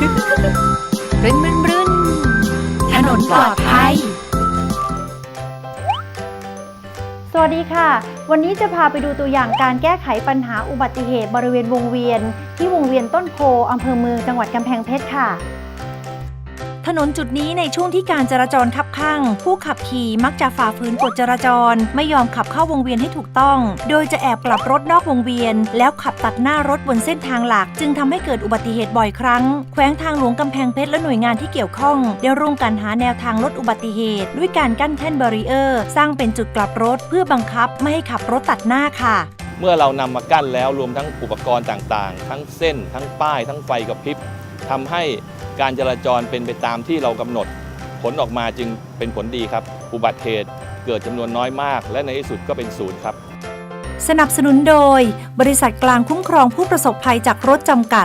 รื่นรื่นรื่นถนนปลอดภัย สวัสดีค่ะ วันนี้จะพาไปดูตัวอย่างการแก้ไขปัญหาอุบัติเหตุบริเวณวงเวียน ที่วงเวียนต้นโพอำเภอเมืองจังหวัดกำแพงเพชรค่ะ ถนนจุดนี้ในช่วงที่การจราจรคับข้าง ผู้ขับขี่มักจะฝ่าฝืนกฎจราจร ไม่ยอมขับเข้าวงเวียนให้ถูกต้อง โดยจะแอบกลับรถนอกวงเวียน แล้วขับตัดหน้ารถบนเส้นทางหลัก จึงทำให้เกิดอุบัติเหตุบ่อยครั้ง แขวงทางหลวงกำแพงเพชรและหน่วยงานที่เกี่ยวข้องได้ร่วมกันหาแนวทางลดอุบัติเหตุ ด้วยการกั้นแท่นบารีเออร์สร้างเป็นจุดกลับรถเพื่อบังคับไม่ให้ขับรถตัดหน้าค่ะเมื่อเรานำมากั้นแล้วรวมทั้งอุปกรณ์ต่างๆ ทั้งเส้น ทั้งป้าย ทั้งไฟกระพริบทำให้ การจราจรเป็นไปตามที่เรากำหนด ผลออกมาจึงเป็นผลดีครับ อุบัติเหตุเกิดจำนวนน้อยมาก และในที่สุดก็เป็นศูนย์ครับ สนับสนุนโดย บริษัทกลางคุ้มครองผู้ประสบภัยจากรถจำกัด